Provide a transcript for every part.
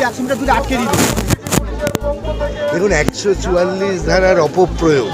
কার ঠিক ঠিক ওই মুক্ত দেখুন, একশো চুয়াল্লিশ ধারার অপপ্রয়োগ।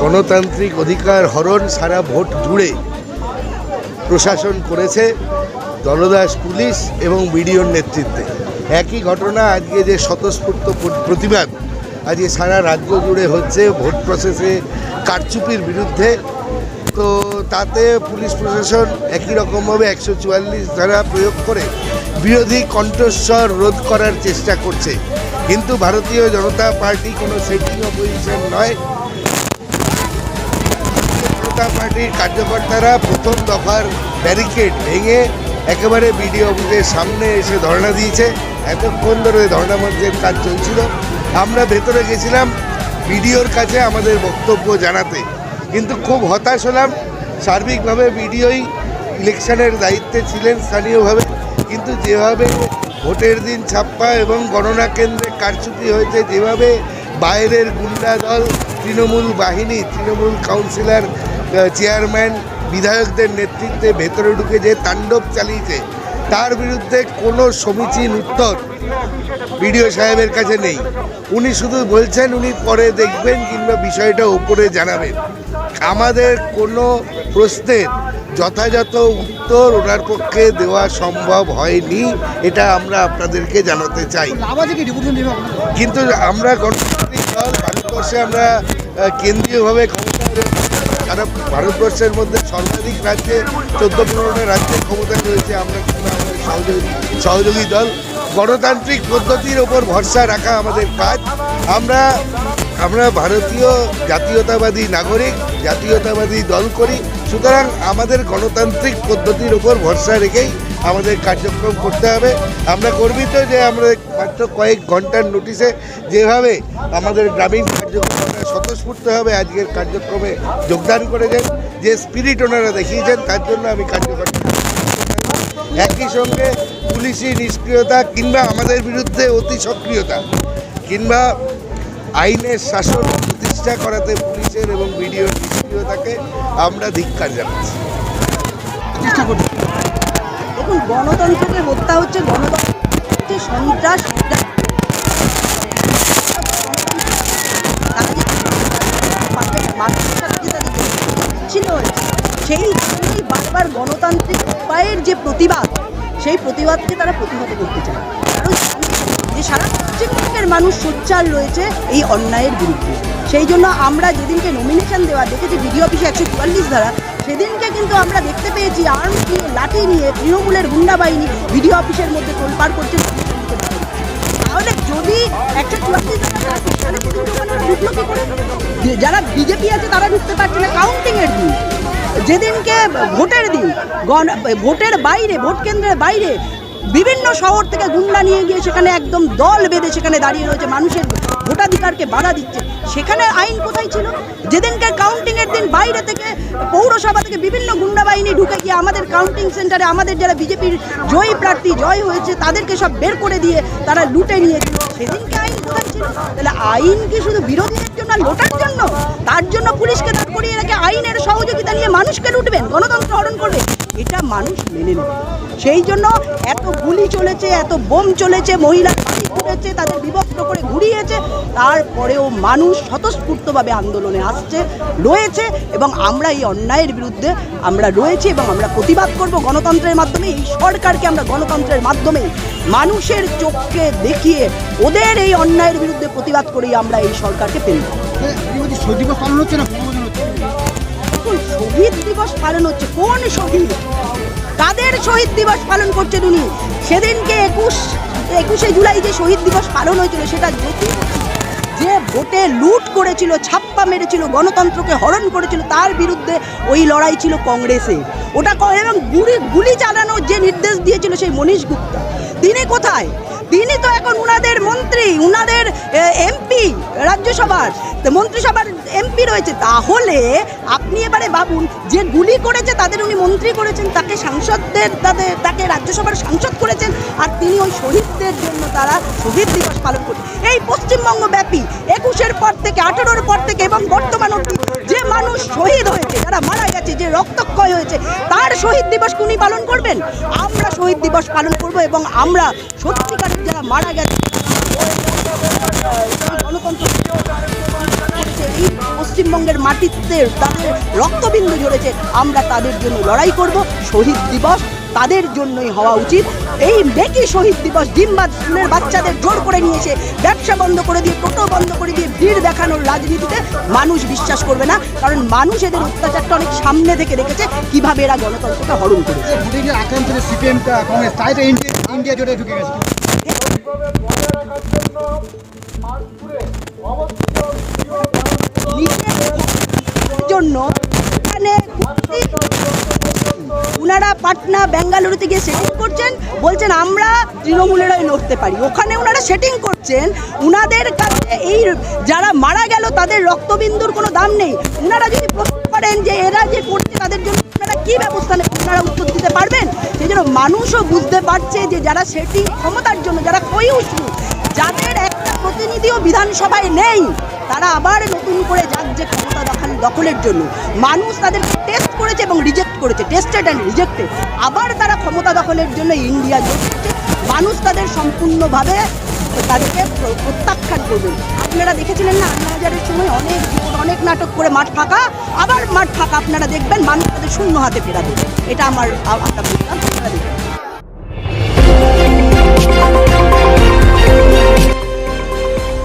গণতান্ত্রিক অধিকার হরণ সারা ভোট জুড়ে প্রশাসন করেছে দলদাস পুলিশ এবং বিডিওর নেতৃত্বে। একই ঘটনা, আজকে যে স্বতঃস্ফূর্ত প্রতিবাদ, আজকে সারা রাজ্য জুড়ে হচ্ছে ভোট প্রসেসে কারচুপির বিরুদ্ধে তো তাতে পুলিশ প্রশাসন একই রকমভাবে একশো চুয়াল্লিশ ধারা প্রয়োগ করে বিরোধী কণ্ঠস্বর রোধ করার চেষ্টা করছে। কিন্তু ভারতীয় জনতা পার্টি কোনো সেটিং অপোজিশন নয়। জনতা পার্টির কার্যকর্তারা প্রথম দফার ব্যারিকেড ভেঙে একেবারে বিডিও অফিসের সামনে এসে ধর্ণা দিয়েছে। এতক্ষণ ধরে ধর্ণা মঞ্চের কাজ চলছিল। আমরা ভেতরে গেছিলাম বিডিওর কাছে আমাদের বক্তব্য জানাতে। কিন্তু খুব হতাশ হলাম। সার্বিকভাবে বিডিওই ইলেকশনের দায়িত্বে ছিলেন স্থানীয়ভাবে। কিন্তু যেভাবে ভোটের দিন ছাপ্পা এবং গণনা কেন্দ্রে কারচুপি হয়েছে, যেভাবে বাইরের গুন্ডা দল, তৃণমূল বাহিনী, তৃণমূল কাউন্সিলর চেয়ারম্যান, বিধায়কদের নেতৃত্বে ভেতরে ঢুকে যে তাণ্ডব চালিয়েছে, তার বিরুদ্ধে কোনো সমীচীন উত্তর বিডিও সাহেবের কাছে নেই। উনি শুধু বলছেন, উনি পরে দেখবেন কিংবা বিষয়টা উপরে জানাবেন। আমাদের কোনো প্রশ্নের যথাযথ উত্তর ওনার পক্ষে দেওয়া সম্ভব হয়নি এটা আমরা আপনাদেরকে জানাতে চাই। কিন্তু আমরা গণতান্ত্রিক দল ভারতবর্ষে আমরা কেন্দ্রীয়ভাবে। সারা ভারতবর্ষের মধ্যে সর্বাধিক রাজ্যে চোদ্দ পনেরোটা রাজ্যের ক্ষমতায় রয়েছে আমরা আমাদের সহযোগী সহযোগী দল। গণতান্ত্রিক পদ্ধতির ওপর ভরসা রাখা আমাদের কাজ। আমরা আমরা ভারতীয় জাতীয়তাবাদী নাগরিক, জাতীয়তাবাদী দল করি, সুতরাং আমাদের গণতান্ত্রিক পদ্ধতির ওপর ভরসা রেখেই আমাদের কার্যক্রম করতে হবে। আমরা গর্বিত যে আমরা মাত্র কয়েক ঘণ্টার নোটিশে যেভাবে আমাদের গ্রামীণ কার্যক্রমে স্বতঃস্ফূর্তভাবে আজকের কার্যক্রমে যোগদান করেছেন, যে স্পিরিট ওনারা দেখিয়েছেন, তার জন্য আমি কার্যকর্তা একই সঙ্গে পুলিশি নিষ্ক্রিয়তা কিংবা আমাদের বিরুদ্ধে অতি সক্রিয়তা কিংবা আইনের শাসন প্রতিষ্ঠা করাতে পুলিশের এবং বিডিওর নিষ্ক্রিয়তাকে আমরা ধিক্কার জানাচ্ছি। দেখুন, গণতন্ত্রকে হত্যা হচ্ছে, গণতন্ত্র সন্ত্রাস সেই বারবার গণতান্ত্রিক উপায়ের যে প্রতিবাদ, সেই প্রতিবাদকে তারা প্রতিহত করতে চায়। কারণ যে সারা পশ্চিমবঙ্গের মানুষ সোচ্চার রয়েছে এই অন্যায়ের বিরুদ্ধে। সেই জন্য আমরা যেদিনকে নমিনেশন দেওয়া, দেখেছি বিডিও অফিসে একশো চুয়াল্লিশ ধারা, সেদিনকে কিন্তু আমরা দেখতে পেয়েছি আর্ম নিয়ে, লাঠি নিয়ে, তৃণমূলের গুন্ডা বাহিনী বিডিও অফিসের মধ্যে তোলপাড় করছে তাহলে যদি একটা চুয়াল্লিশ? যারা বিজেপি আছে, তারা ঢুকতে পারছে না কাউন্টিংয়ের দিন। যেদিনকে ভোটের দিন, গণ- ভোটের বাইরে, ভোট কেন্দ্রের বাইরে, বিভিন্ন শহর থেকে গুন্ডা নিয়ে সেখানে একদম দল বেঁধে সেখানে দাঁড়িয়ে রয়েছে, মানুষের ভোটাধিকারকে বাধা দিচ্ছে। সেখানে আইন কোথায় ছিল? যেদিনকে কাউন্টিংয়ের দিন বাইরে থেকে পৌরসভা থেকে বিভিন্ন গুন্ডা বাহিনী ঢুকে গিয়ে আমাদের কাউন্টিং সেন্টারে আমাদের যারা বিজেপির জয়ী প্রার্থী জয় হয়েছে, তাদেরকে সব বের করে দিয়ে তারা লুটে নিয়েছিল সেদিনকে আইন কোথায় ছিল? তাহলে আইন কি শুধু বিরোধীদের জন্য লোটার জন্য? তার জন্য পুলিশকে দাঁড় করিয়ে রেখে আইনের সহযোগিতা নিয়ে মানুষকে লুটবেন? গণতন্ত্র হরণ করবে এটা মানুষ মেনে নেবে। সেই জন্য এত গুলি চলেছে, এত বোম চলেছে মহিলা বাড়ি ঘুরেছে, তাদের বিভক্ত করে ঘুরিয়েছে, তারপরেও মানুষ স্বতঃস্ফূর্তভাবে আন্দোলনে আসছে, রয়েছে এবং আমরা এই অন্যায়ের বিরুদ্ধে আমরা রয়েছি এবং আমরা প্রতিবাদ করব গণতন্ত্রের মাধ্যমে, এই সরকারকে আমরা গণতন্ত্রের মাধ্যমে মানুষের চোখকে দেখিয়ে ওদের এই অন্যায়ের বিরুদ্ধে প্রতিবাদ করেই আমরা এই সরকারকে পেল শহীদ দিবস পালন হচ্ছে কোন শহীদ? কাদের শহীদ দিবস পালন করছেন উনি সেদিনকে একুশ, একুশে জুলাই যে শহীদ দিবস পালন হয়েছিল সেটা জ্যোতি যে ভোটে লুট করেছিল, ছাপ্পা মেরেছিল, গণতন্ত্রকে হরণ করেছিল, তার বিরুদ্ধে ওই লড়াই ছিল কংগ্রেসে। ওটা এবং গুলি গুলি চালানোর যে নির্দেশ দিয়েছিল সেই মনীষ গুপ্তা। তিনি কোথায়? তিনি তো এখন উনাদের মন্ত্রী, উনাদের এমপি, রাজ্যসভার। মন্ত্রিসভার এমপি রয়েছে, তাহলে আপনি এবারে ভাবুন, যে গুলি করেছে তাদের, উনি মন্ত্রী করেছেন, তাকে সাংসদদের, তাদের, তাকে রাজ্যসভার সাংসদ করেছেন, আর তিনি ওই শহীদদের জন্য তারা শহীদ দিবস পালন করছেন। এই পশ্চিমবঙ্গ ব্যাপী একুশের পর থেকে, আঠেরোর পর থেকে এবং বর্তমান অবধি যে মানুষ শহীদ হয়েছে, যারা মারা গেছে, যে রক্তক্ষয় হয়েছে, তার শহীদ দিবস উনি পালন করবেন? আমরা শহীদ দিবস পালন করব এবং আমরা সত্যিকারের যারা মারা গেছে পশ্চিমবঙ্গের মাটিতে তাদের রক্তবিন্দু ঝরেছে আমরা তাদের জন্য লড়াই করব শহীদ দিবস তাদের জন্যই হওয়া উচিত। এই মেকি শহীদ দিবস ডিমবাদ স্কুলের বাচ্চাদের জোর করে নিয়ে এসে ব্যবসা বন্ধ করে দিয়ে টোটো বন্ধ করে দিয়ে ভিড় দেখানোর রাজনীতিতে মানুষ বিশ্বাস করবে না কারণ মানুষ এদের অত্যাচারটা অনেক সামনে থেকে দেখেছে কীভাবে এরা গণতন্ত্রকে হরণ করেছে। তাই তো ইন্ডিয়া জোটে ঢুকে গেছে। জন্য এখানে উনারা পাটনা, বেঙ্গালুরুতে গিয়ে সেটিং করছেন, বলছেন, আমরা তৃণমূলেরাই লড়তে পারি। ওখানে ওনারা সেটিং করছেন ওনাদের কাছে এই যারা মারা গেল, তাদের রক্তবিন্দুর কোনো দাম নেই। ওনারা যদি প্রশ্ন করেন যে, এরা যে করছে, তাদের জন্য ওনারা কী ব্যবস্থা নেবেন? ওনারা উত্তর দিতে পারবেন? সেই জন্য মানুষও বুঝতে পারছে যে, যারা সেটিং ক্ষমতার জন্য, যারা কইউসু যাদের একটা প্রতিনিধিও বিধানসভায় নেই, তারা আবার নতুন করে যাচ্ছে ক্ষমতা দখল দখলের জন্য। মানুষ তাদেরকে টেস্ট করেছে এবং রিজেক্ট করেছে টেস্টেড অ্যান্ড রিজেক্টেড আবার তারা ক্ষমতা দখলের জন্য ইন্ডিয়া জড়ছে মানুষ তাদের সম্পূর্ণভাবে তাদেরকে প্রত্যাখ্যান করবেন আপনারা দেখেছিলেন না আন্না হাজারের সময় অনেক অনেক নাটক করে মাঠ ফাঁকা। আবার মাঠ ফাঁকা, আপনারা দেখবেন মানুষ তাদের শূন্য হাতে ফেরাবে। এটা আমার আ- আমরা আপনারা দেখবেন।